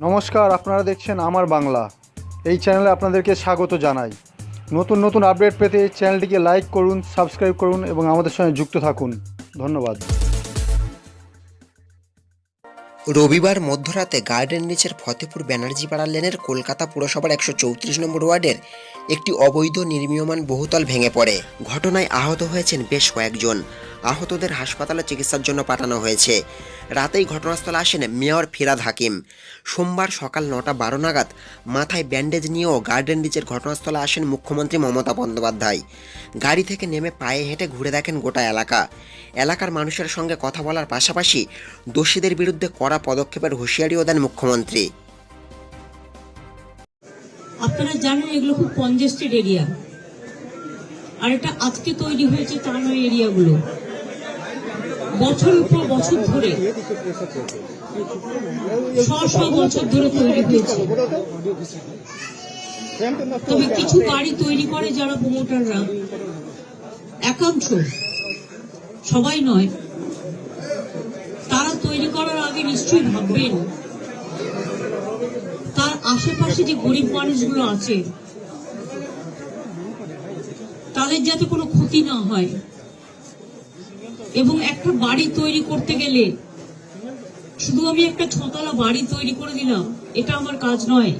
নমস্কার, আপনারা দেখছেন আমার বাংলা। এই চ্যানেলে আপনাদেরকে স্বাগত জানাই। নতুন নতুন আপডেট পেতে চ্যানেলটিকে লাইক করুন, সাবস্ক্রাইব করুন এবং আমাদের সঙ্গে যুক্ত থাকুন। ধন্যবাদ। রবিবার মধ্যরাতে গার্ডেন নিচের ফতেপুর ব্যানার্জি পাড়া লেনের কলকাতা পুরসভার একশো চৌত্রিশ নম্বর ওয়ার্ডের একটি অবৈধ নির্মীয়মান বহুতল ভেঙে পড়ে। ঘটনায় আহত হয়েছেন বেশ কয়েকজন। আহতদের হাসপাতালে চিকিৎসার জন্য পাঠানো হয়েছে। রাতেই ঘটনাস্থলে আসেন মেয়র ফিরাদ হাকিম। সোমবার সকাল নটা বারো নাগাদ মাথায় ব্যান্ডেজ নিয়েও গার্ডেন রিচের ঘটনাস্থলে আসেন মুখ্যমন্ত্রী মমতা বন্দ্যোপাধ্যায়। গাড়ি থেকে নেমে পায়ে হেঁটে ঘুরে দেখেন গোটা এলাকা। এলাকার মানুষের সঙ্গে কথা বলার পাশাপাশি দোষীদের বিরুদ্ধে কড়া পদক্ষেপের হুঁশিয়ারিও দেন মুখ্যমন্ত্রী। আপনারা জানেন এগুলো খুব কনজেস্টেড এরিয়া আর এটা আজকে তৈরি হয়েছে তা নয় এরিয়াগুলো। বছরের পর বছর ধরে শ বছর ধরে তৈরি হয়েছে। তবে কিছু বাড়ি তৈরি করে যারা প্রমোটাররা একাংশ সবাই নয়, তারা তৈরি করার আগে নিশ্চয়ই ভাববেন, তার আশেপাশে যে গরিব মানুষগুলো আছে, তাদের যাতে কোনো ক্ষতি না হয়। এবং একটা বাড়ি তৈরি করতে গেলে শুধু আমি একটা ছতলা বাড়ি তৈরি করে দিলাম, এটা আমার কাজ নয়।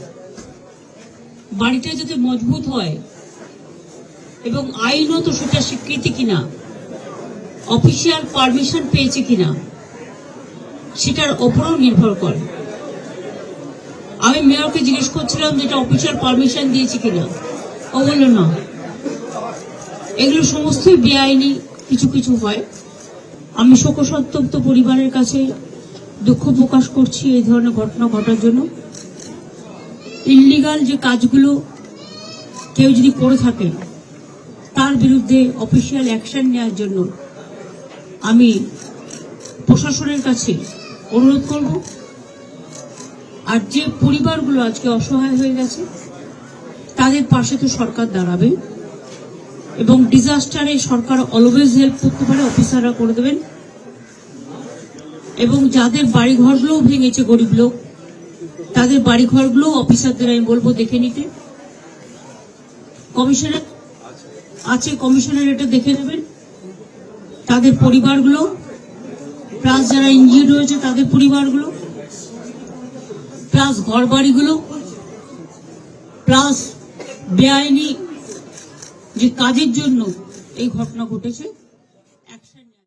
বাড়িটা যাতে মজবুত হয় এবং আইনত সেটা স্বীকৃতি কিনা, অফিসিয়াল পারমিশন পেয়েছে কিনা, সেটার ওপরও নির্ভর করে। আমি মেয়রকে জিজ্ঞেস করছিলাম যে এটা অফিসিয়াল পারমিশন দিয়েছে কিনা। ও বলল, না। এগুলো সমস্তই বেআইনি, কিছু কিছু হয়। আমি শোকসন্তপ্ত পরিবারের কাছে দুঃখ প্রকাশ করছি এই ধরনের ঘটনা ঘটার জন্য। ইল্লিগাল যে কাজগুলো কেউ যদি করে থাকে, তার বিরুদ্ধে অফিসিয়াল অ্যাকশন নেওয়ার জন্য আমি প্রশাসনের কাছে অনুরোধ করব। আর যে পরিবারগুলো আজকে অসহায় হয়ে গেছে, তাদের পাশে তো সরকার দাঁড়াবে। এবং ডিজাস্টারে সরকার অলওয়েজ হেল্প করতে পারে অফিসাররা করে দেবেন। এবং যাদের বাড়ি ঘরগুলোও ভেঙেছে গরিব লোক, তাদের বাড়ি ঘরগুলো অফিসারদের আমি বলব দেখে নিতে। কমিশনার আছে, কমিশনার এটা দেখে নেবেন। তাদের পরিবারগুলো, প্লাস যারা ইনজিওর রয়েছে তাদের পরিবারগুলো, প্লাস ঘর বাড়িগুলো প্লাস বেআইনি যে কাজের জন্য এই ঘটনা ঘটেছে।